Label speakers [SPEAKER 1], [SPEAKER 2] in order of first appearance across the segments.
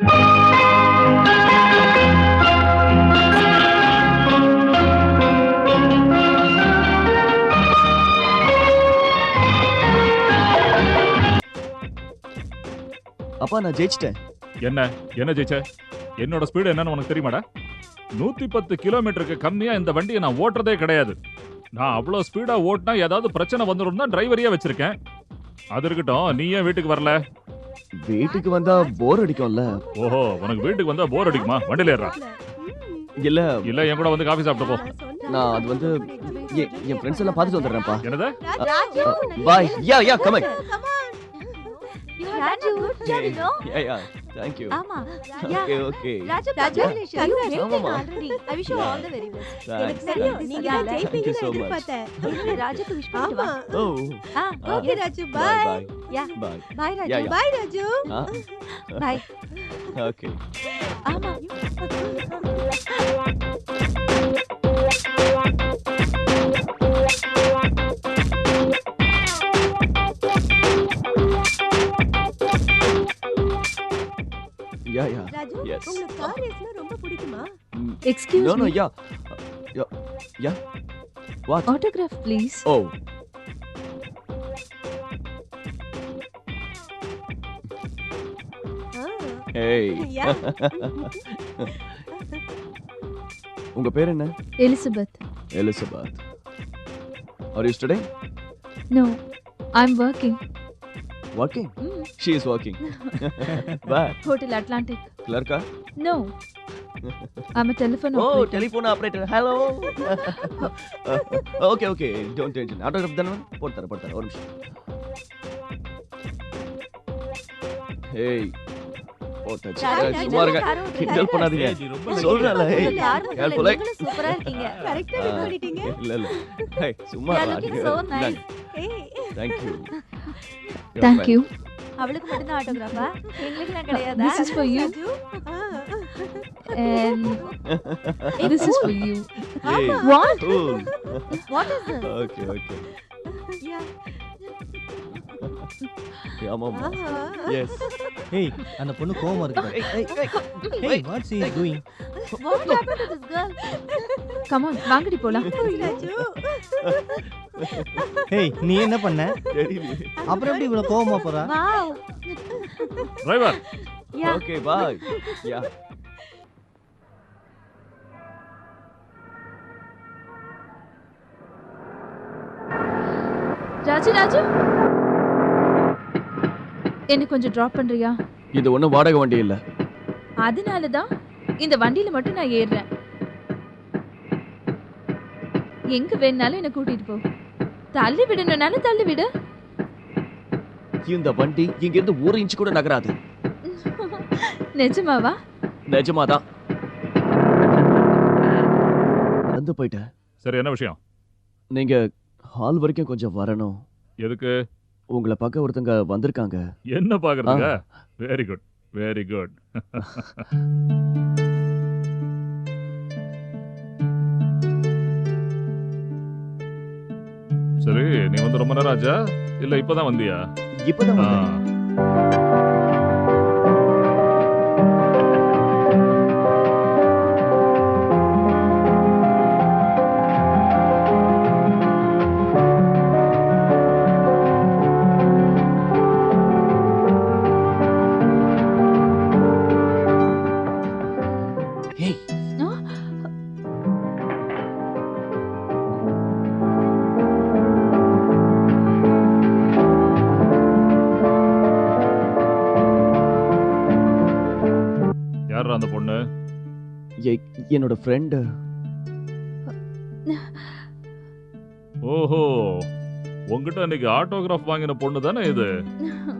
[SPEAKER 1] அப்பா நான் ஜெயிச்சிட்டேன்.
[SPEAKER 2] என்ன? என்ன ஜெயிச்ச? என்னோட ஸ்பீடு என்னன்னு உனக்கு தெரியுமாடா? நூத்தி பத்து கிலோமீட்டருக்கு கம்மியா இந்த வண்டியை நான் ஓட்டுறதே கிடையாது. நான் அவ்வளவு ஸ்பீடா ஓட்டினா ஏதாவது பிரச்சனை வந்துடும் தான் டிரைவரையே வச்சிருக்கேன். அது இருக்கட்டும் நீ ஏன் வீட்டுக்கு வரல?
[SPEAKER 1] வீட்டுக்கு வந்தா போர் அடிக்கும்ல.
[SPEAKER 2] ஓஹோ உனக்கு வீட்டுக்கு வந்தா போர் அடிக்குமா? வண்டியில ஏறா
[SPEAKER 1] இல்ல.
[SPEAKER 2] இல்ல என் கூட வந்து காஃபி சாப்பிட்டு போ.
[SPEAKER 1] நான் அது வந்து என் ஃப்ரெண்ட்ஸ் எல்லாம் பார்த்துட்டு வந்துடுறேன்ப்பா.
[SPEAKER 2] என்னது?
[SPEAKER 1] Bye yeah yeah
[SPEAKER 3] coming
[SPEAKER 1] Raju. Yeah yeah thank you
[SPEAKER 3] ஆமா.
[SPEAKER 1] ஓகே ஓகே
[SPEAKER 3] ராஜு
[SPEAKER 4] ராஜு,
[SPEAKER 1] ஆமாமா.
[SPEAKER 3] Already I wish you all the very best
[SPEAKER 1] thanks
[SPEAKER 3] தெரியும்,
[SPEAKER 1] தேங்க்ஸ்
[SPEAKER 3] நீங்க
[SPEAKER 1] Thank you
[SPEAKER 4] ஜெயிப்பீங்கன்னு. எதிர்பார்த்தேன்.
[SPEAKER 3] ராஜுக்கு விஷ் பண்ணிட்டு
[SPEAKER 4] ஆமா.
[SPEAKER 3] வா
[SPEAKER 1] ஓ
[SPEAKER 3] ஆ
[SPEAKER 1] ஆ.
[SPEAKER 4] Okay Raju.
[SPEAKER 1] Bye
[SPEAKER 4] bye
[SPEAKER 1] bye
[SPEAKER 3] yeah
[SPEAKER 1] bye
[SPEAKER 3] bye
[SPEAKER 1] yeah
[SPEAKER 3] Raju
[SPEAKER 1] yeah
[SPEAKER 4] bye Raju
[SPEAKER 1] ஆ
[SPEAKER 3] பை
[SPEAKER 1] ஓகே
[SPEAKER 3] ஆமா
[SPEAKER 1] யா யா
[SPEAKER 4] ராஜு
[SPEAKER 1] Yes.
[SPEAKER 4] உங்களுக்கு கார் ரேஸ்னா ரொம்ப பிடிக்குமா?
[SPEAKER 5] Excuse
[SPEAKER 1] no
[SPEAKER 5] no.
[SPEAKER 1] Yeah yeah yeah what
[SPEAKER 5] Autograph, please.
[SPEAKER 1] ஓ ஏய் உங்க பேர் என்ன
[SPEAKER 5] Elizabeth.
[SPEAKER 1] Elizabeth are you studying
[SPEAKER 5] No, I'm working.
[SPEAKER 1] working
[SPEAKER 5] Mm.
[SPEAKER 1] she is working where
[SPEAKER 5] Hotel Atlantic.
[SPEAKER 1] clerk
[SPEAKER 5] No. I'm a telephone
[SPEAKER 1] oh
[SPEAKER 5] operator.
[SPEAKER 1] telephone operator hello okay okay don't tension autograph தானே போட்டு தரேன் போட்டு தரேன் ஒரு நிமிஷம் ஏய், சும்மா இருங்க. கிண்டல் பண்ணாதீங்க.
[SPEAKER 3] சூப்பரா இருக்கீங்க.
[SPEAKER 4] பண்ணிட்டீங்க
[SPEAKER 1] இல்ல இல்ல. சும்மா
[SPEAKER 3] You. அவளுக்கு மட்டும் கிடையாதா
[SPEAKER 5] This is for and this is for What?
[SPEAKER 1] okay okay.
[SPEAKER 6] ஏய் அந்த பொண்ணு கோவமா இருக்கு
[SPEAKER 1] hey hey hey
[SPEAKER 6] ஏய் what's he doing
[SPEAKER 3] what happen to this girl
[SPEAKER 5] Come on, வாங்கடி போலாம்.
[SPEAKER 4] ராஜு
[SPEAKER 6] ஏய் நீ என்ன பண்ண? அப்புறம் எப்படி இவ்வளவு கோவமா போறா?
[SPEAKER 3] Wow
[SPEAKER 2] driver
[SPEAKER 3] yeah
[SPEAKER 1] okay bye. Yeah.
[SPEAKER 5] Raju Raju என்ன கொஞ்சம் டிராப் பண்றியா?
[SPEAKER 1] இது ஒண்ணும் வாடகை வண்டி இல்ல.
[SPEAKER 5] அதனால தான் இந்த வண்டியில மட்டும் நான் ஏறுறேன். எங்க வேணாலும் என்ன கூட்டிட்டு போ. தள்ளி விடணும்னாலும் தள்ளி விடு.
[SPEAKER 1] இந்த வண்டி இங்க இருந்து ஒரு இன்ச் கூட நகராது.
[SPEAKER 5] நிஜமாவா?
[SPEAKER 1] நிஜமாதான். வந்து போயிட்டேன்.
[SPEAKER 2] சரி என்ன விஷயம்?
[SPEAKER 1] நீங்க ஹால் வரைக்கும் கொஞ்சம் வரணும்.
[SPEAKER 2] எதுக்கு?
[SPEAKER 1] உங்களை பார்க்க ஒருத்தங்க வந்திருக்காங்க.
[SPEAKER 2] என்ன பாக்குறதுங்க வெரி குட் வெரி குட் சரி நீ வந்து ரொம்ப நேரம் ஆச்சா? இல்ல இப்பதான் வந்தியா?
[SPEAKER 1] இப்பதான் என்னோட ஃப்ரெண்டு
[SPEAKER 2] ஓஹோ உங்ககிட்ட இன்னைக்கு ஆட்டோகிராஃப் வாங்கின பொண்ணு தானே இது?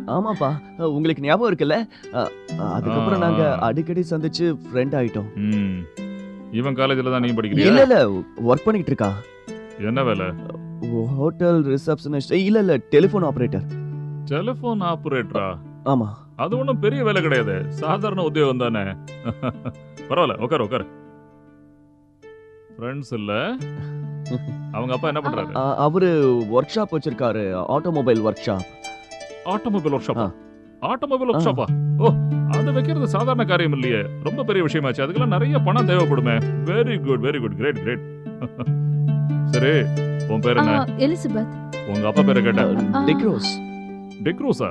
[SPEAKER 1] ஆமாப்பா உங்களுக்கு ஞாபகம் இருக்குல்ல? அ, அதுக்கப்புறம். நாங்க அடிக்கடி சந்திச்சு ஃப்ரெண்ட் ஆயிட்டோம்.
[SPEAKER 2] ம். இவன் காலேஜ்ல தான் நீ
[SPEAKER 1] இல்ல
[SPEAKER 2] படிக்கிறியா?
[SPEAKER 1] இல்ல ஒர்க் பண்ணிட்டு இருக்கா.
[SPEAKER 2] என்ன வேலை?
[SPEAKER 1] ஹோட்டல் ரிசப்ஷனிஸ்ட் இல்ல இல்ல டெலிஃபோன் ஆபரேட்டர்
[SPEAKER 2] டெலிபோன் ஆபரேட்டரா
[SPEAKER 1] ஆமா.
[SPEAKER 2] அது ஒண்ணும் பெரிய வேலை கிடையாது. சாதாரண உத்தியோகம் தானே. பரவாயில்ல உட்காரு உட்காரு. ஃப்ரெண்ட்ஸ் இல்ல. அவங்க அப்பா என்ன பண்றாரு?
[SPEAKER 1] அவரு ஒர்க் ஷாப் வச்சிருக்காரு ஆட்டோமொபைல் ஒர்க் ஷாப்
[SPEAKER 2] ஆட்டோமொபைல் ஒர்க் ஷாப்பா. ஆட்டோமொபைல் ஒர்க்
[SPEAKER 1] ஆ.
[SPEAKER 2] ஷாப்பா ஓ அது வைக்கிறது சாதாரண காரியம் இல்லையே. ரொம்ப பெரிய விஷயமாச்சு. அதுக்கெல்லாம் நிறைய பணம் தேவைப்படுமே. Very good very good great great சரி உன் பேர் என்ன?
[SPEAKER 5] எலிசபெத்.
[SPEAKER 2] உங்க அப்பா பேரை கேட்டேன்.
[SPEAKER 1] டிக்ரோஸ்
[SPEAKER 2] டிக்ரூஸா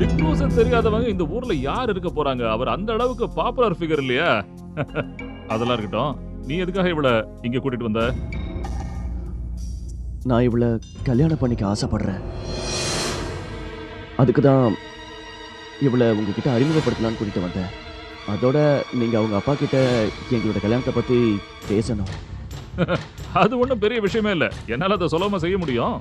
[SPEAKER 2] டிக்ரூஸ் தெரியாதவங்க இந்த ஊர்ல யார் இருக்க போறாங்க? அவர் அந்த அளவுக்கு பாப்புலர் ஃபிகர் இல்லையா? அதெல்லாம் இருக்கட்டும். நீ எதுக்காக இவள இங்க கூட்டிட்டு வந்த?
[SPEAKER 1] நான் இவளை கல்யாணம் பண்ணிக்க ஆசைப்படுறேன். அதுக்கு தான் இவளை உங்ககிட்ட அறிமுகப்படுத்தலாம்னு கூட்டிட்டு வந்தேன். அதோட நீங்க அவங்க அப்பா கிட்ட எங்களோட கல்யாணத்தை பத்தி பேசணும்.
[SPEAKER 2] அது ஒண்ணும் பெரிய விஷயமே இல்ல. என்னால அதை சொல்லாம செய்ய முடியும்.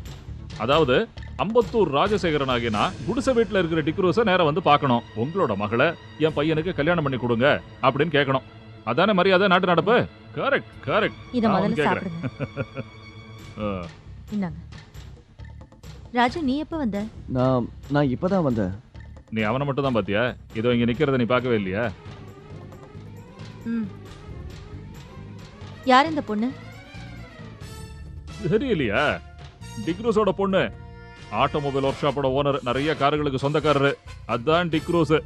[SPEAKER 2] அதாவது அம்பத்தூர் ராஜசேகரன் ஆகிய நான் குடிசை வீட்டுல இருக்கிற டிக்ரூஸ நேரா வந்து பார்க்கணும். உங்களோட மகளை என் பையனுக்கு கல்யாணம் பண்ணி கொடுங்க அப்படின்னு கேட்கணும். அதானே மரியாதை நாட்டு நடப்பு? கரெக்ட் கரெக்ட்
[SPEAKER 3] இத முதல்ல. சாப்பிடுங்க. இந்தாங்க. ராஜு நீ எப்ப வந்த?
[SPEAKER 1] நான் நான் இப்பதான் வந்தேன்.
[SPEAKER 2] நீ அவனை மட்டும் தான் பாத்தியா? இதோ இங்க நிக்கிறத நீ பார்க்கவே இல்லையா?
[SPEAKER 3] ம். யார் இந்த பொண்ணு?
[SPEAKER 2] தெரியலையா? டிக்ரூஸோட பொண்ணு. ஆட்டோமொபைல் ஒர்க் ஷாப்போட ஓனர் நிறைய கார்களுக்கு சொந்தக்காரரு. அதான் டிக்ரூஸ்.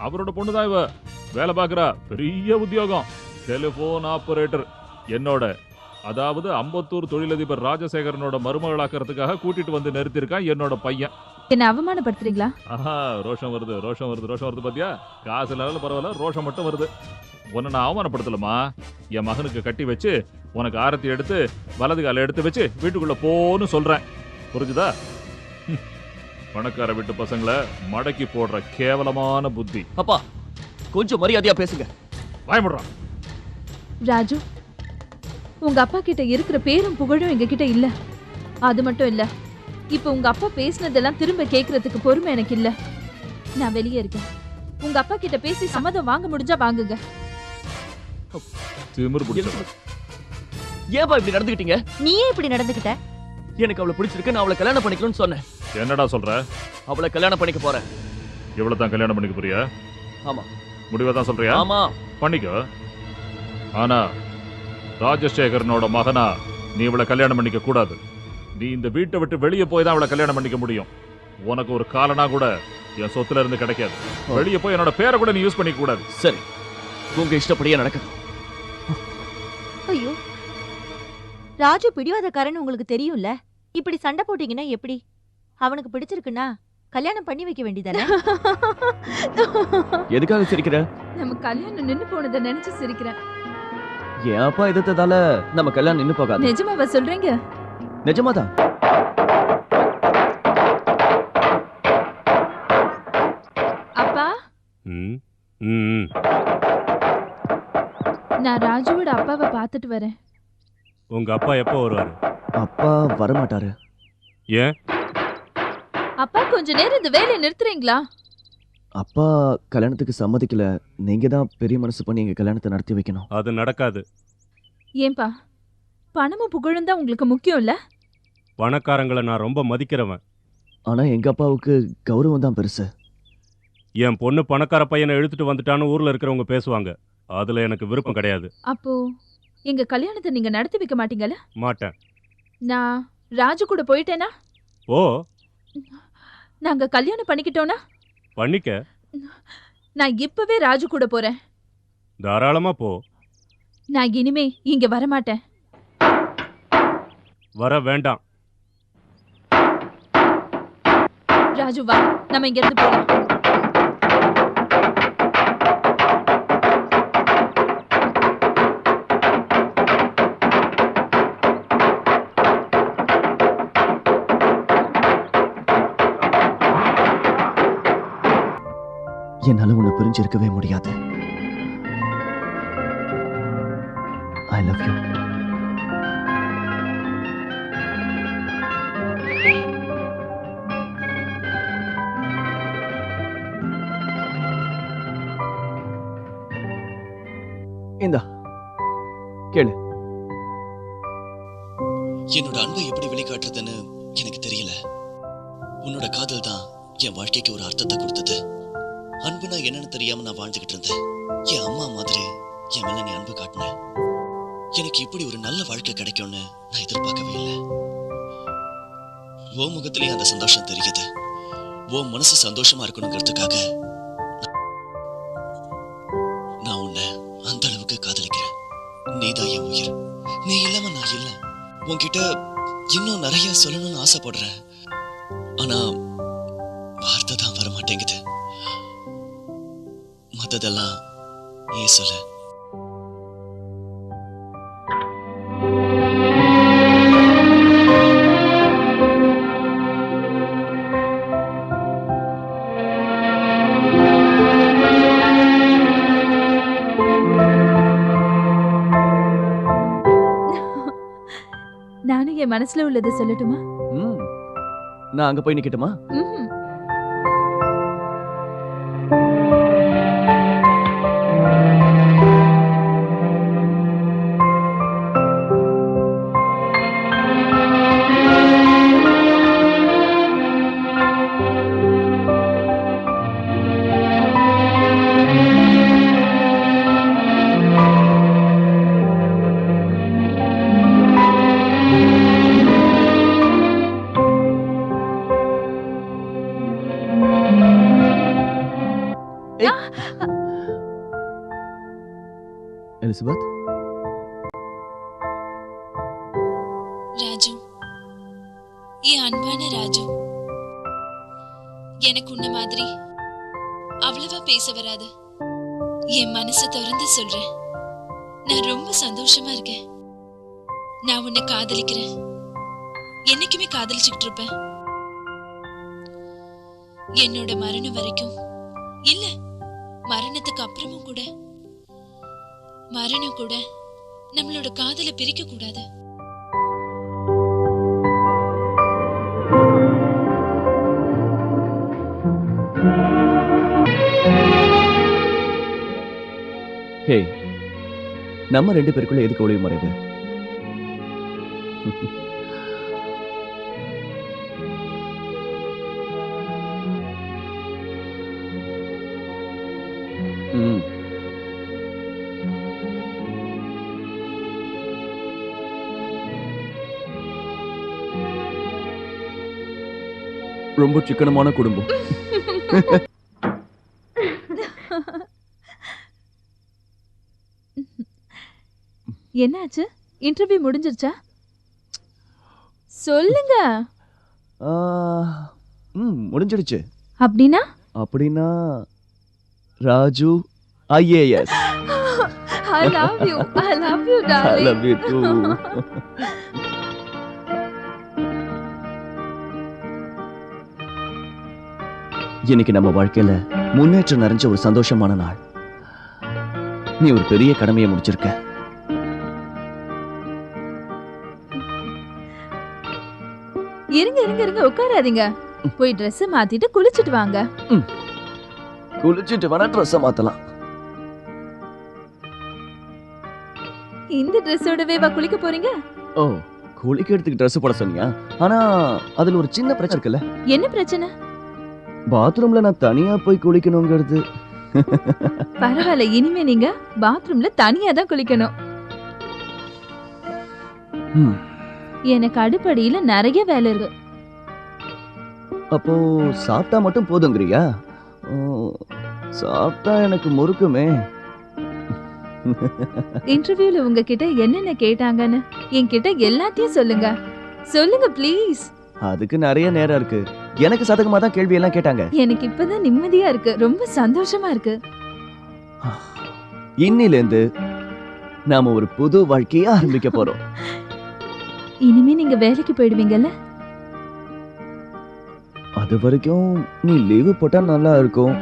[SPEAKER 2] அவரோட பொண்ணு தான் இவ. வேலை பார்க்கறா. பெரிய உத்தியோகம். டெலிபோன் ஆபரேட்டர் என்னோட அதாவது அம்பத்தூர் தொழிலதிபர் ராஜசேகரனோட மருமகளாக்கிறதுக்காக கூட்டிட்டு வந்து நிறுத்திருக்கான் என்னோட பையன்.
[SPEAKER 5] என்ன அவமானப்படுத்துறீங்களா?
[SPEAKER 2] ஆஹா ரோஷம் வருது ரோஷம் வருது ரோஷம் வருது பாத்தியா? காசு இல்லாத பரவாயில்ல ரோஷம் மட்டும் வருது. உன்னை நான் அவமானப்படுத்தலமா? என் மகனுக்கு கட்டி வச்சு உனக்கு ஆரத்தி எடுத்து வலது கால எடுத்து வச்சு வீட்டுக்குள்ள போன்னு சொல்றேன். புரிஞ்சுதா. பணக்கார வீட்டு பசங்களை மடக்கி போடுற கேவலமான புத்தி.
[SPEAKER 1] அப்பா கொஞ்சம் மரியாதையா பேசுங்க.
[SPEAKER 2] பயமுடுறான்
[SPEAKER 5] ராஜு உங்க அப்பா கிட்ட இருக்கிற பேரும் புகழும் எங்க கிட்ட இல்ல. அது மட்டும் இல்ல இப்ப உங்க அப்பா பேசினதெல்லாம் திரும்ப கேக்குறதுக்கு பொறுமை எனக்கு இல்ல. நான் வெளியே இருக்கேன். உங்க அப்பா கிட்ட பேசி சம்மதம் வாங்க முடிஞ்சா வாங்குங்க.
[SPEAKER 2] திமிர் பிடிச்சவன்.
[SPEAKER 1] ஏன்பா இப்படி நடந்துக்கிட்டீங்க?
[SPEAKER 3] நீயே இப்படி நடந்துக்கிட்ட?
[SPEAKER 1] எனக்கு அவளை பிடிச்சிருக்கு நான் அவளை கல்யாணம் பண்ணிக்கணும்னு சொன்னேன்.
[SPEAKER 2] என்னடா சொல்ற?
[SPEAKER 1] அவளை கல்யாணம் பண்ணிக்க போறேன்.
[SPEAKER 2] இவ்வளவு தான் கல்யாணம் பண்ணிக்க போறியா?
[SPEAKER 1] ஆமா.
[SPEAKER 2] முடிவை தான் சொல்றியா?
[SPEAKER 1] ஆமா.
[SPEAKER 2] பண்ணிக்கோ. ஆனா ராஜசேகரனோட மகனா நீ இவளை கல்யாணம் பண்ணிக்க கூடாது. நீ இந்த வீட்டை விட்டு வெளியே போய் தான் அவளை கல்யாணம் பண்ணிக்க முடியும். உனக்கு ஒரு காலனா கூட என் சொத்துல இருந்து கிடைக்காது. வெளியே போய் என்னோட பேரை கூட நீ யூஸ் பண்ணிக்க கூடாது.
[SPEAKER 1] சரி. உங்க இஷ்டப்படியே நடக்குது
[SPEAKER 3] ஐயோ. ராஜு பிடிவாதக்காரன்னு உங்களுக்கு தெரியும்ல? இப்படி சண்டை போட்டீங்கன்னா எப்படி? அவனுக்கு பிடிச்சிருக்குன்னா கல்யாணம் பண்ணி வைக்க வேண்டியதானே?
[SPEAKER 1] எதுக்காக சிரிக்கிற?
[SPEAKER 5] நம்ம கல்யாணம் நின்னு போனதை நினைச்சு சிரிக்கிறேன்.
[SPEAKER 1] என் அப்பா எதிர்த்ததால நம்ம கல்யாணம் நின்னு போகாது.
[SPEAKER 5] நிஜமாவா சொல்றீங்க?
[SPEAKER 1] நிஜமாதான்
[SPEAKER 5] அப்பா?
[SPEAKER 7] ம் ம்.
[SPEAKER 5] நான் ராஜுவோட அப்பாவை பார்த்துட்டு வரேன்.
[SPEAKER 7] உங்க அப்பா எப்போ வருவாரு?
[SPEAKER 1] அப்பா வரமாட்டாரு.
[SPEAKER 7] ஏன்?
[SPEAKER 5] அப்பா கொஞ்ச நேரம் இந்த வேலையை நிறுத்துறீங்களா?
[SPEAKER 1] அப்பா கல்யாணத்துக்கு சம்மதிக்கல. நீங்க தான் பெரிய மனசு பண்ணி எங்க கல்யாணத்தை நடத்தி வைக்கணும்.
[SPEAKER 7] அது நடக்காது.
[SPEAKER 5] ஏன்பா பணமும் புகழும் தான் உங்களுக்கு முக்கியம் இல்ல
[SPEAKER 7] பணக்காரங்களை நான் ரொம்ப மதிக்கிறவன்.
[SPEAKER 1] ஆனா எங்க அப்பாவுக்கு கௌரவம் தான் பெருசு.
[SPEAKER 7] என் பொண்ணு பணக்கார பையனை இழுத்துட்டு வந்துட்டான்னு ஊர்ல இருக்கிறவங்க பேசுவாங்க. அதுல எனக்கு விருப்பம் கிடையாது.
[SPEAKER 5] அப்போ எங்க கல்யாணத்தை நீங்க நடத்தி வைக்க மாட்டீங்கல்ல?
[SPEAKER 7] மாட்டேன்.
[SPEAKER 5] நான் ராஜு கூட போயிட்டேனா?
[SPEAKER 7] ஓ
[SPEAKER 5] நாங்க கல்யாணம் பண்ணிக்கிட்டோம்னா?
[SPEAKER 7] பண்ணிக்க.
[SPEAKER 5] நான் இப்பவே ராஜு கூட போறேன்.
[SPEAKER 7] தாராளமா போ.
[SPEAKER 5] நான் இனிமே இங்க வரமாட்டேன்.
[SPEAKER 7] வர வேண்டாம்.
[SPEAKER 5] ராஜு வா நம்ம இங்க இருந்து போலாம்.
[SPEAKER 1] என்னால உன்னை பிரிஞ்சிருக்கவே முடியாது. ஐ லவ் யூ இந்தா கேளு.
[SPEAKER 8] என்னோட அன்பை எப்படி வெளிக்காட்டுறதுன்னு எனக்கு தெரியல. உன்னோட காதல் தான் என் வாழ்க்கைக்கு ஒரு அர்த்தத்தை கொடுத்தது. அன்புனா என்னன்னு தெரியாம நான் வாழ்ந்துகிட்டு இருந்தேன். என் அம்மா மாதிரி என் மேல நீ அன்பு காட்டின. எனக்கு இப்படி ஒரு நல்ல வாழ்க்கை கிடைக்கும்னு நான் எதிர்பார்க்கவே இல்லை. ஓ முகத்திலேயே அந்த சந்தோஷம் தெரியுது. ஓ மனசு சந்தோஷமா இருக்கணுங்கிறதுக்காக
[SPEAKER 1] நான் உன்னை அந்த அளவுக்கு காதலிக்கிறேன். நீதான் என் உயிர். நீ இல்லாம நான் இல்லை.
[SPEAKER 8] உன்கிட்ட இன்னும் நிறைய சொல்லணும்னு ஆசைப்படுறேன். ஆனா மத்ததெல்லாம் நீ சொல்லு.
[SPEAKER 5] நானும் என் மனசுல உள்ளதை சொல்லட்டுமா?
[SPEAKER 1] நான் அங்க போய் நிக்கட்டுமா? எலிசபெத்?
[SPEAKER 9] ராஜு. என் அன்பான ராஜு. எனக்கு உன்ன மாதிரி அவ்வளவா பேச வராது. என் மனசை திறந்து சொல்றேன். நான் ரொம்ப சந்தோஷமா இருக்கேன். நான் உன்னை காதலிக்கிறேன். என்னைக்குமே காதலிச்சுக்கிட்டு இருப்பேன். என்னோட மரணம் வரைக்கும். இல்ல மரணத்துக்கு அப்புறமும் கூட. மரணம் கூட நம்மளோட காதலை பிரிக்க கூடாது
[SPEAKER 1] நம்ம ரெண்டு பேருக்குள்ள எதுக்கு ஒளிவு மறைவு? ரொம்ப சிக்கனமான குடும்பம்.
[SPEAKER 5] என்னாச்சு? இன்டர்வியூ முடிஞ்சிருச்சா? சொல்லுங்க.
[SPEAKER 1] முடிஞ்சிடுச்சு.
[SPEAKER 5] அப்படின்னா?
[SPEAKER 1] அப்படின்னா Raju IAS
[SPEAKER 5] I love you I love you
[SPEAKER 1] I
[SPEAKER 5] darling
[SPEAKER 1] love you too இன்னைக்கு நம்ம வாழ்க்கையில முன்னேற்றம் நிறைஞ்ச ஒரு சந்தோஷமான நாள். நீ ஒரு பெரிய கடமையை முடிச்சிருக்க.
[SPEAKER 5] இருங்க இருங்க இருங்க. உட்காராதீங்க. போய் Dress மாத்திட்டு குளிச்சிட்டு வாங்க.
[SPEAKER 1] குளிச்சுட்டு வேணா ட்ரெஸ்ஸை மாத்தலாம்.
[SPEAKER 5] இந்த ட்ரெஸ்ஸோடவே வா குளிக்க போறீங்க?
[SPEAKER 1] ஓ குளிக்கிறதுக்கு ட்ரெஸ் போட சொன்னியா? ஆனா அதுல ஒரு சின்ன பிரச்சனை இருக்குல்ல.
[SPEAKER 5] என்ன பிரச்சனை?
[SPEAKER 1] பாத்ரூம்ல நான் தனியா போய் குளிக்கணுங்கிறது.
[SPEAKER 5] பரவாயில்ல இனிமே நீங்க பாத்ரூம்ல தனியா தான் குளிக்கணும். எனக்கு அடுப்படியில நிறைய வேலை இருக்கு.
[SPEAKER 1] அப்போ சாப்பிட்டா மட்டும் போதுங்கிறியா? சாப்பிட்டா எனக்கு முறுக்குமே.
[SPEAKER 5] இன்டர்வியூல உங்ககிட்ட என்னென்ன கேட்டாங்கன்னு என்கிட்ட எல்லாத்தையும் சொல்லுங்க. சொல்லுங்க ப்ளீஸ்
[SPEAKER 1] அதுக்கு நிறைய நேரம் இருக்கு. எனக்கு சதகமா தான் கேள்வி எல்லாம் கேட்டாங்க.
[SPEAKER 5] எனக்கு இப்பதான் நிம்மதியா இருக்கு. ரொம்ப சந்தோஷமா இருக்கு.
[SPEAKER 1] இன்னிலேந்து நாம ஒரு புது வாழ்க்கைய ஆரம்பிக்க போறோம்.
[SPEAKER 5] இனிமே நீங்க வேலைக்கு போயிடுவீங்கல்ல?
[SPEAKER 1] அது வரைக்கும் நீ லீவு போட்டா நல்லா இருக்கும்.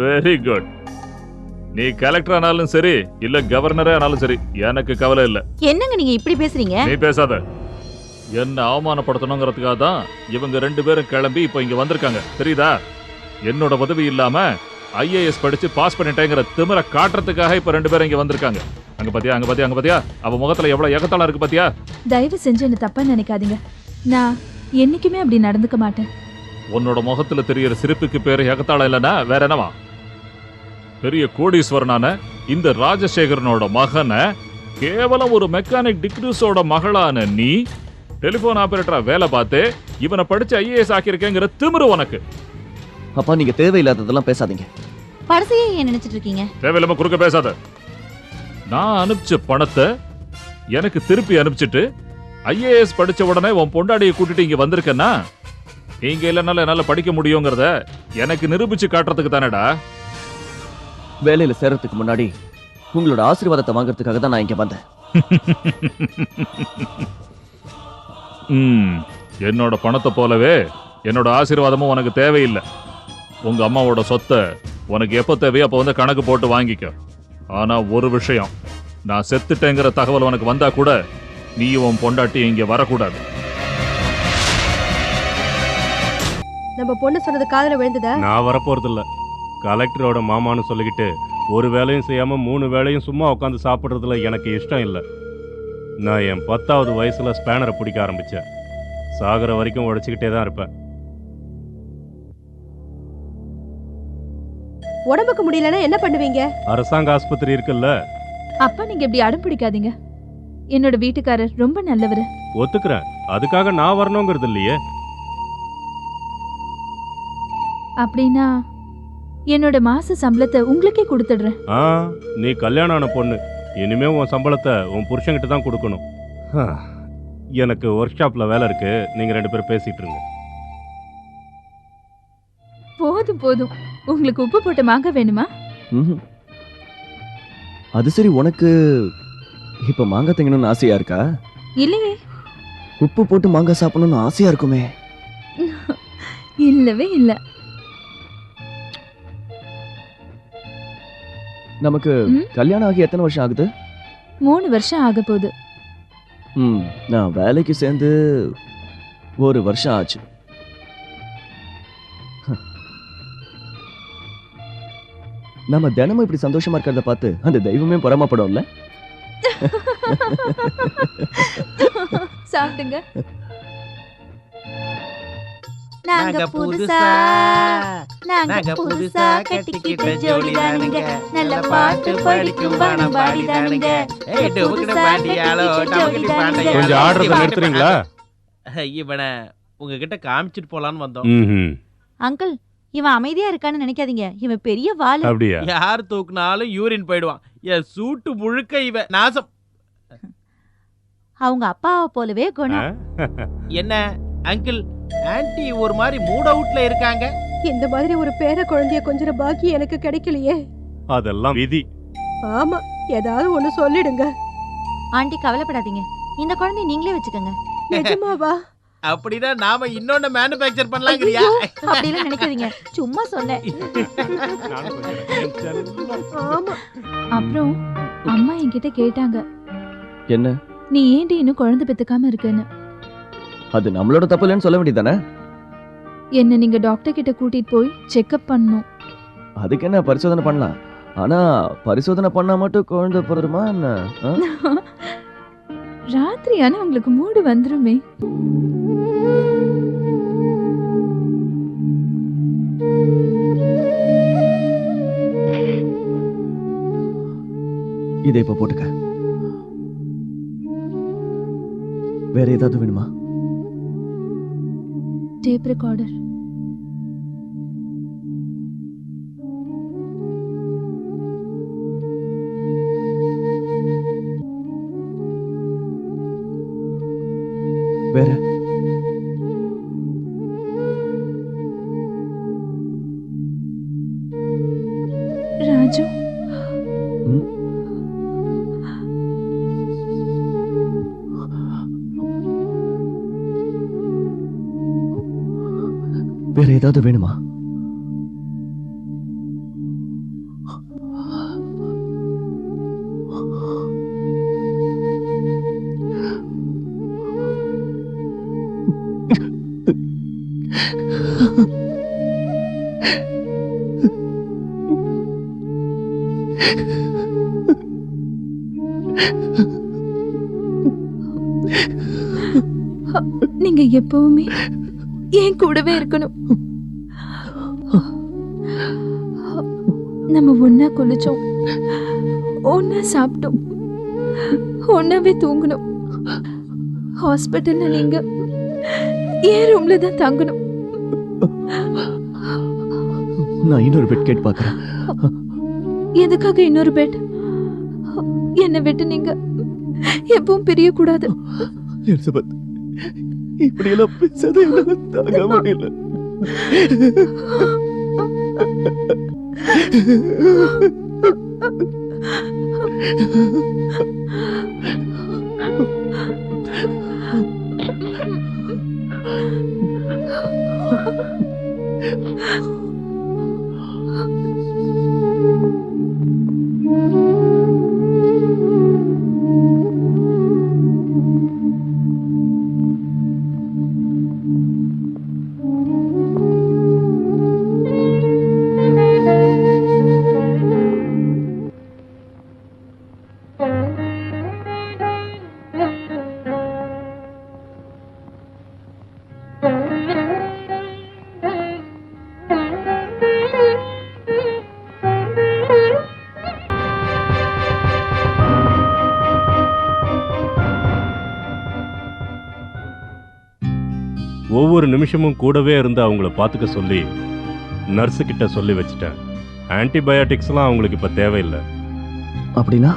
[SPEAKER 2] வெரி குட் நீ கலெக்டர் ஆனாலும் சரி இல்ல கவர்னரே ஆனாலும் சரி எனக்கு கவலை இல்ல.
[SPEAKER 3] என்னங்க நீங்க இப்படி பேசுறீங்க?
[SPEAKER 2] நீ பேசாத. என்ன அவமானப்படுத்தணுங்கிறதுக்காக தான் இவங்க ரெண்டு பேரும் கிளம்பி இப்போ இங்க வந்திருக்காங்க. தெரியுதா? என்னோட உதவி இல்லாம ஐஏஎஸ் படிச்சு பாஸ் பண்ணிட்டேங்கிற திமிர காட்டுறதுக்காக இப்ப ரெண்டு பேரும் இங்க வந்திருக்காங்க. அங்க பாத்தியா அங்க பாத்தியா அங்க பாத்தியா? அவ முகத்துல எவ்வளவு எகத்தாளம் இருக்கு பாத்தியா?
[SPEAKER 5] தயவு செஞ்சு என்ன தப்பா நினைக்காதீங்க. நான் என்னைக்குமே அப்படி நடந்துக்க மாட்டேன்.
[SPEAKER 2] உன்னோட முகத்துல தெரியற சிரிப்புக்கு பேரு எகத்தாளம் இல்லைன்னா வேற என்னவா? பெரிய கோடீஸ்வரனான இந்த ராஜசேகரனோட மகனை கேவலம் ஒரு மெக்கானிக் டிக்ரூஸோட மகளான நீ டெலிபோன் ஆபரேட்டரா வேலை பார்த்து இவனை படிச்சு ஐஏஎஸ் ஆக்கியிருக்கேங்கிற திமிரு உனக்கு.
[SPEAKER 1] அப்பா நீங்க தேவையில்லாததெல்லாம் பேசாதீங்க.
[SPEAKER 3] படசையே ஏன் நினைச்சிட்டு இருக்கீங்க?
[SPEAKER 2] தேவையில்லாம குறுக்க பேசாத. நான் அனுப்பிச்ச பணத்தை எனக்கு திருப்பி அனுப்பிச்சிட்டு ஐஏஎஸ் படிச்ச உடனே உன் பொண்டாடியை கூட்டிட்டு இங்க வந்திருக்கேன்னா? இங்க இல்லைனால என்னால படிக்க முடியுங்கிறத எனக்கு நிரூபிச்சு காட்டுறதுக்கு தானேடா.
[SPEAKER 1] வேலையில சேர்றதுக்கு முன்னாடி உங்களோட ஆசீர்வாதத்தை வாங்குறதுக்காக தான் நான் இங்க வந்தேன்.
[SPEAKER 2] ம் என்னோட பணத்தை போலவே என்னோட ஆசீர்வாதமும் உனக்கு தேவையில்லை. உங்க அம்மாவோட சொத்தை உனக்கு எப்போ தேவையோ அப்போ வந்து கணக்கு போட்டு வாங்கிக்க. ஆனா ஒரு விஷயம். நான் செத்துட்டேங்கிற தகவல் உனக்கு வந்தா கூட நீயும் உன் பொண்டாட்டி இங்க வரக்கூடாது.
[SPEAKER 4] நம்ம பொண்ணு சொன்னது காதுல விழுந்ததா?
[SPEAKER 7] நான் வரப்போறதில்ல. கலெக்டரோட மாமான்னு சொல்லிக்கிட்டு ஒரு வேலையும் செய்யாம மூணு வேலையும் சும்மா உட்காந்து சாப்பிட்றதுல எனக்கு இஷ்டம் இல்லை. நான் என் பத்தாவது வயசுல ஸ்பேனரை பிடிக்க ஆரம்பிச்சேன். சாகிற வரைக்கும் உழைச்சிக்கிட்டே தான் இருப்பேன்.
[SPEAKER 4] உடம்புக்கு முடியலன்னா என்ன பண்ணுவீங்க?
[SPEAKER 7] அரசாங்க ஆஸ்பத்திரி இருக்குல்ல.
[SPEAKER 5] அப்பா நீங்க இப்படி அடம் பிடிக்காதீங்க. என்னோட வீட்டுக்காரர் ரொம்ப நல்லவர்.
[SPEAKER 7] ஒத்துக்கிறேன். அதுக்காக நான் வரணுங்கிறது இல்லையே.
[SPEAKER 5] அப்படின்னா என்னோட மாச சம்பளத்தை உங்களுக்கே கொடுத்துடுறேன்.
[SPEAKER 7] ஆ நீ கல்யாணம் ஆன பொண்ணு. இனிமே உன் சம்பளத்தை உன் புருஷன்கிட்ட தான் கொடுக்கணும். ஹ, எனக்கு ஒர்க் ஷாப்ல வேலை இருக்கு. நீங்க ரெண்டு பேரும் பேசிட்டு இருங்க.
[SPEAKER 5] போதும் போதும். உங்களுக்கு உப்பு போட்ட மாங்காய் வேணுமா.
[SPEAKER 1] அது சரி உனக்கு இப்ப மாங்காய் திங்கணும்னு ஆசையா இருக்கா?
[SPEAKER 5] இல்லையே.
[SPEAKER 1] உப்பு போட்டு மாங்காய் சாப்பிடணும்னு ஆசையா இருக்குமே.
[SPEAKER 5] இல்லவே இல்ல.
[SPEAKER 1] நமக்கு? கல்யாணம் ஆகி எத்தனை வருஷம் ஆகுது?
[SPEAKER 5] மூணு வருஷம் ஆக போகுது.
[SPEAKER 1] ம் நான் வேலைக்கு சேர்ந்து ஒரு வருஷம் ஆச்சு. நம்ம தினமும் இப்படி சந்தோஷமா இருக்கிறத பார்த்து அந்த தெய்வமே பொறாமப்படும்ல?
[SPEAKER 5] சாப்பிட்டுங்க
[SPEAKER 3] நாங்க புதுசா நாங்க புதுசா கட்டிக்கிட்ட ஜோடி தானுங்க. நல்ல பாட்டு படிக்கும் பாடம் பாடி தானுங்க.
[SPEAKER 7] கொஞ்சம் ஆடுறத நிறுத்துறீங்களா?
[SPEAKER 10] இவனை உங்ககிட்ட காமிச்சிட்டு போலான்னு வந்தோம்.
[SPEAKER 3] அங்கிள் இவன் அமைதியா இருக்கான்னு நினைக்காதீங்க. இவன் பெரிய வாலு.
[SPEAKER 7] அப்படியா?
[SPEAKER 10] யார் தூக்குனாலும் யூரின் போயிடுவான். என் சூட்டு முழுக்க இவன் நாசம்.
[SPEAKER 3] அவங்க அப்பாவை போலவே குணம்.
[SPEAKER 10] என்ன? அங்கிள் ஆன்ட்டி ஒரு மாதிரி மூட் அவுட்ல இருக்காங்க.
[SPEAKER 4] இந்த மாதிரி ஒரு பேர குழந்தைய கொஞ்சம் பாக்கி எனக்கு கிடைக்கலையே.
[SPEAKER 7] அதெல்லாம் விதி.
[SPEAKER 4] ஆமா ஏதாவது ஒண்ணு சொல்லிடுங்க.
[SPEAKER 3] ஆண்டி கவலைப்படாதீங்க. இந்த குழந்தைய நீங்களே வச்சுக்கோங்க.
[SPEAKER 4] நிஜமாவா?
[SPEAKER 10] அப்படின்னா நாம இன்னொன்னு மேனுஃபேக்சர் பண்ணலாங்கிறியா?
[SPEAKER 3] அப்படிலாம் நினைக்காதீங்க. சும்மா சொன்னேன்.
[SPEAKER 5] அப்புறம் அம்மா என்கிட்ட கேட்டாங்க.
[SPEAKER 1] என்ன?
[SPEAKER 5] நீ ஏண்டி இன்னும் குழந்தை பெத்துக்காம இருக்கேன்னு?
[SPEAKER 1] அது நம்மளோட தப்பு இல்லைன்னு சொல்ல வேண்டியதானே?
[SPEAKER 5] என்ன நீங்க டாக்டர் கிட்ட கூட்டிட்டு போய் செக்அப் பண்ணணும்.
[SPEAKER 1] அதுக்கு என்ன பரிசோதனை பண்ணலாம்? ஆனா பரிசோதனை பண்ணா மட்டும் குழந்தை பிறருமா என்ன?
[SPEAKER 5] ராத்திரி ஆனா உங்களுக்கு மூடு வந்துருமே?
[SPEAKER 1] இதை இப்ப போட்டுக்க. வேற ஏதாவது வேணுமா?
[SPEAKER 5] டேப் ரெக்கார்டர்
[SPEAKER 1] ஏதாவது வேணுமா?
[SPEAKER 5] நீங்க எப்பவுமே என் கூடவே இருக்கணும். நம்ம ஒன்னா குளிச்சோம். ஒன்னா சாப்பிட்டோம். ஒன்னாவே தூங்கணும் ஹாஸ்பிட்டல்ல நீங்க என் ரூம்ல தான் தங்கணும்.
[SPEAKER 1] நான் இன்னொரு பெட் கேட்டு பார்க்கறேன்.
[SPEAKER 5] எதுக்காக இன்னொரு பெட் என்னை விட்டு நீங்க எப்பவும் பிரியக்கூடாது.
[SPEAKER 1] எலிசபெத் இப்படி எல்லாம் பேசாத என்னால தாங்க முடியல.
[SPEAKER 7] ஒவ்வொரு நிமிஷமும் கூடவே இருந்து அவங்கள பார்த்துக்க சொல்லி நர்ஸு கிட்ட சொல்லி வச்சுட்டேன். ஆன்டிபயோட்டிக்ஸ்லாம் அவங்களுக்கு இப்போ தேவையில்லை.
[SPEAKER 1] அப்படின்னா?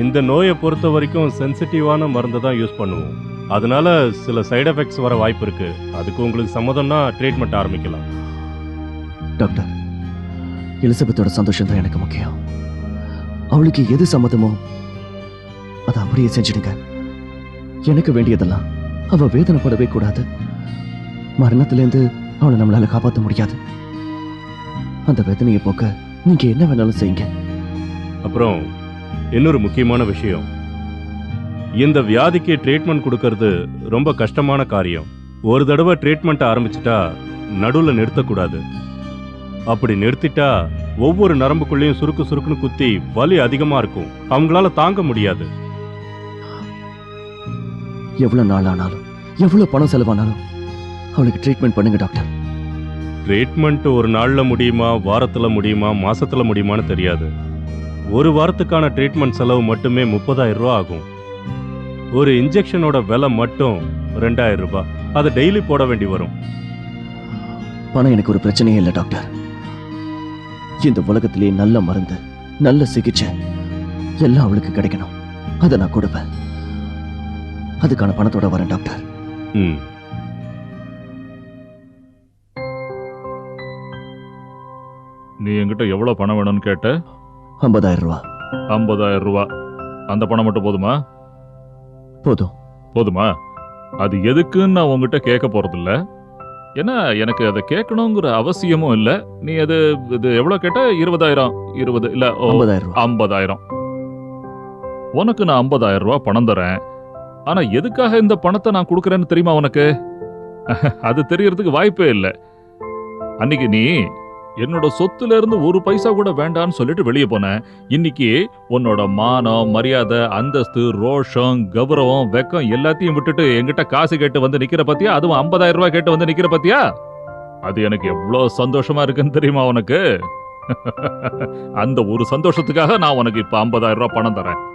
[SPEAKER 7] இந்த நோயை பொறுத்த வரைக்கும் சென்சிட்டிவான மருந்தை தான் யூஸ் பண்ணுவோம். அதனால சில சைடு எஃபெக்ட்ஸ் வர வாய்ப்பு இருக்கு. அதுக்கு உங்களுக்கு சம்மதம்னா ட்ரீட்மெண்ட் ஆரம்பிக்கலாம்.
[SPEAKER 1] டாக்டர் எலிசபெத்தோட சந்தோஷம் தான் எனக்கு முக்கியம். அவளுக்கு எது சம்மதமோ அதை அப்படியே செஞ்சிடுங்க. எனக்கு வேண்டியதெல்லாம். அவ வேதனைப்படவே கூடாது. மரணத்திலேருந்து அவளை நம்மளால காப்பாற்ற முடியாது. அந்த வேதனையை போக்க நீங்க என்ன வேணாலும் செய்யுங்க.
[SPEAKER 7] அப்புறம் இன்னொரு முக்கியமான விஷயம். இந்த வியாதிக்கு ட்ரீட்மெண்ட் கொடுக்கறது ரொம்ப கஷ்டமான காரியம். ஒரு தடவை ட்ரீட்மெண்ட் ஆரம்பிச்சிட்டா நடுவில் நிறுத்தக்கூடாது. அப்படி நிறுத்திட்டா ஒவ்வொரு நரம்புக்குள்ளேயும் சுருக்கு சுருக்குன்னு குத்தி வலி அதிகமா இருக்கும். அவங்களால தாங்க முடியாது.
[SPEAKER 1] எவ்வளவு நாள் ஆனாலும் எவ்வளவு பணம் செலவானாலும் அவளுக்கு ட்ரீட்மெண்ட் பண்ணுங்க டாக்டர்
[SPEAKER 7] ட்ரீட்மெண்ட் ஒரு நாள்ல முடியுமா வாரத்துல முடியுமா மாசத்துல முடியுமான்னு தெரியாது. ஒரு வாரத்துக்கான ட்ரீட்மெண்ட் செலவு மட்டுமே முப்பதாயிரம் ரூபாய் ஆகும். ஒரு இன்ஜெக்ஷனோட விலை மட்டும் ரெண்டாயிரம் ரூபாய் அதை டெய்லி போட வேண்டி வரும்.
[SPEAKER 1] பணம் எனக்கு ஒரு பிரச்சனையே இல்லை டாக்டர் இந்த உலகத்திலேயே நல்ல மருந்து நல்ல சிகிச்சை எல்லாம் அவளுக்கு கிடைக்கணும். அதை நான் கொடுப்பேன். அதுக்கான பணத்தோட வரேன் டாக்டர்
[SPEAKER 7] ம்.
[SPEAKER 2] நீ என்கிட்ட எவ்வளவு பணம் வேணும்னு கேட்ட?
[SPEAKER 1] ஐம்பதாயிரம் ரூபா.
[SPEAKER 2] ஐம்பதாயிரம் ரூபா. அந்த பணம் மட்டும் போதுமா?
[SPEAKER 1] போதும்.
[SPEAKER 2] போதுமா? அது எதுக்குன்னு நான் உங்ககிட்ட கேட்க போறதில்ல. ஏன்னா எனக்கு அதை கேட்கணுங்கிற அவசியமும் இல்லை. நீ அது இது எவ்வளவு கேட்ட? இருபதாயிரம். இருபது இல்ல
[SPEAKER 1] ஐம்பதாயிரம் ரூபா.
[SPEAKER 2] ஐம்பதாயிரம். உனக்கு நான் ஐம்பதாயிரம் ரூபாய் பணம் தரேன். ஆனா எதுக்காக இந்த பணத்தை நான் கொடுக்கறேன்னு தெரியுமா உனக்கு? அது தெரியறதுக்கு வாய்ப்பே இல்லை. அன்னைக்கு நீ என்னோட சொத்துல இருந்து ஒரு பைசா கூட வேண்டான்னு சொல்லிட்டு வெளியே போனேன். இன்னைக்கு உன்னோட மானம் மரியாதை அந்தஸ்து ரோஷம் கௌரவம் வெக்கம் எல்லாத்தையும் விட்டுட்டு என்கிட்ட காசு கேட்டு வந்து நிக்கிற பத்தியா? அதுவும் ஐம்பதாயிரம் ரூபாய் கேட்டு வந்து நிக்கிற பத்தியா? அது எனக்கு எவ்வளவு சந்தோஷமா இருக்குன்னு தெரியுமா உனக்கு? அந்த ஒரு சந்தோஷத்துக்காக நான் உனக்கு இப்ப ஐம்பதாயிரம் ரூபாய் பணம் தரேன்.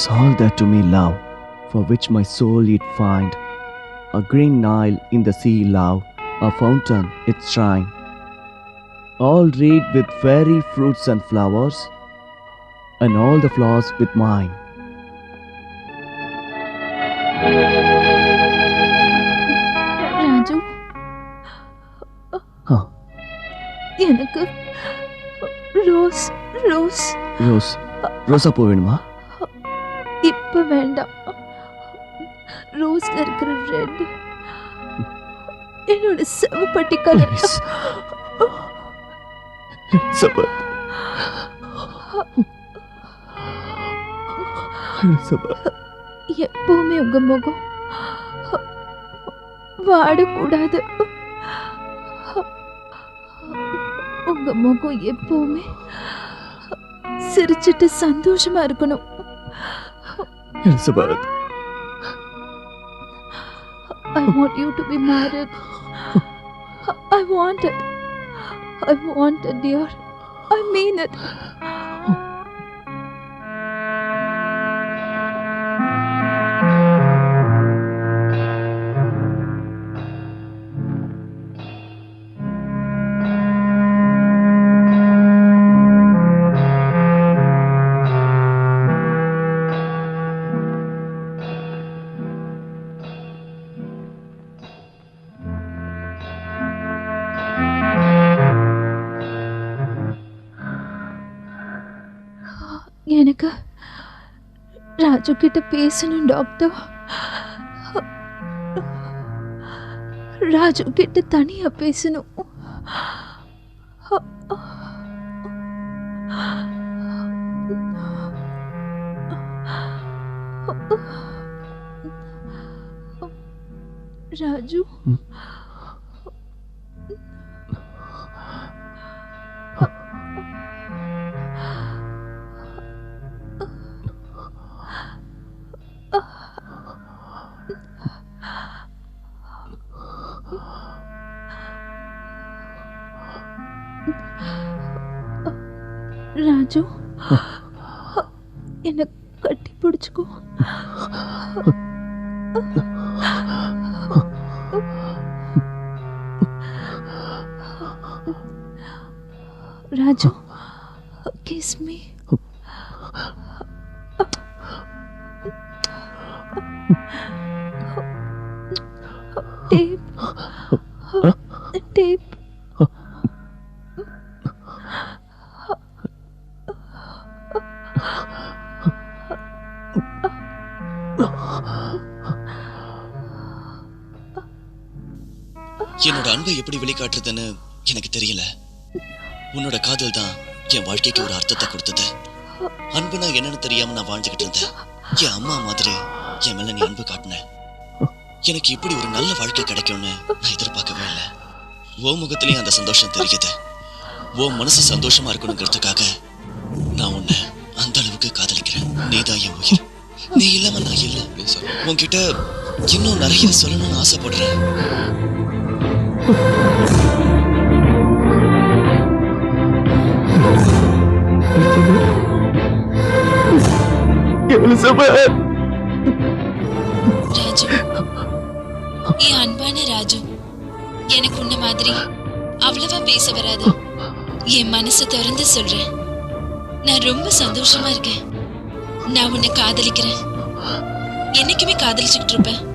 [SPEAKER 1] all that to me love, for which my soul it find. A green Nile in the sea love, a fountain its shrine. All reed with fairy fruits and flowers, and all the flowers with mine.
[SPEAKER 5] Raju
[SPEAKER 1] ஆ.
[SPEAKER 5] எனக்கு rose rose
[SPEAKER 1] rose ரோசா பூ வேணுமா
[SPEAKER 5] இப்ப வேண்டாம். ரோஸ்ல இருக்கிற red என்னோட செவப்பட்டி colour.
[SPEAKER 1] Elizabeth.
[SPEAKER 5] எப்பவுமே உங்க முகம் வாடக்கூடாது. உங்க முகம் எப்பவுமே சிரிச்சிட்டு சந்தோஷமா இருக்கணும்.
[SPEAKER 1] Elizabeth.
[SPEAKER 5] I want you to be married. I want it. I want it, dear. I mean it. Raju கிட்ட பேசணும் டாக்டர் ராஜு கிட்ட தனியா பேசணும் ராஜு ராஜு
[SPEAKER 8] அன்பை எப்படி வெளிக்காட்டுறதுன்னு எனக்கு தெரியல. உன்னோட காதல் தான் என் வாழ்க்கைக்கு ஒரு அர்த்தத்தை கொடுத்தது. அன்புனா என்னன்னு தெரியாம நான் வாழ்ந்துகிட்டு இருந்தேன். என் அம்மா மாதிரி என் மேல நீ அன்பு காட்டின. எனக்கு இப்படி ஒரு நல்ல வாழ்க்கை கிடைக்கும்னு நான் எதிர்பார்க்கவே இல்லை. ஓ முகத்திலயும் அந்த சந்தோஷம் தெரியுது. ஓ மனசு சந்தோஷமா இருக்கணுங்கிறதுக்காக நான் உன்னை அந்த அளவுக்கு காதலிக்கிறேன். நீதான் என் உயிர். நீ இல்லாம நான் இல்லை. உன்கிட்ட இன்னும் நிறைய சொல்லணும்னு ஆசைப்படுறேன்.
[SPEAKER 9] என் அன்பான ராஜு எனக்கு உன்ன மாதிரி அவ்வளவா பேச வராது. என் மனசை திறந்து சொல்றேன். நான் ரொம்ப சந்தோஷமா இருக்கேன். நான் உன்னை காதலிக்கிறேன். என்னைக்குமே காதலிச்சுக்கிட்டு இருப்பேன்.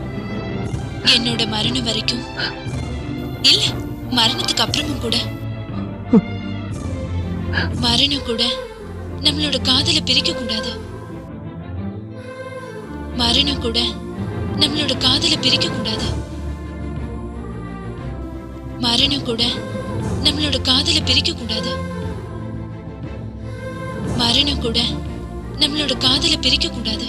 [SPEAKER 9] என்னோட மரணம் வரைக்கும் இல்ல மரணத்துக்கு அப்புறமும் கூட. மரணம் கூட நம்மளோட காதலை பிரிக்க கூடாது மரணம் கூட நம்மளோட காதலை பிரிக்க கூடாது மரணம் கூட நம்மளோட காதலை பிரிக்க கூடாது மரணம் கூட நம்மளோட காதலை பிரிக்க கூடாது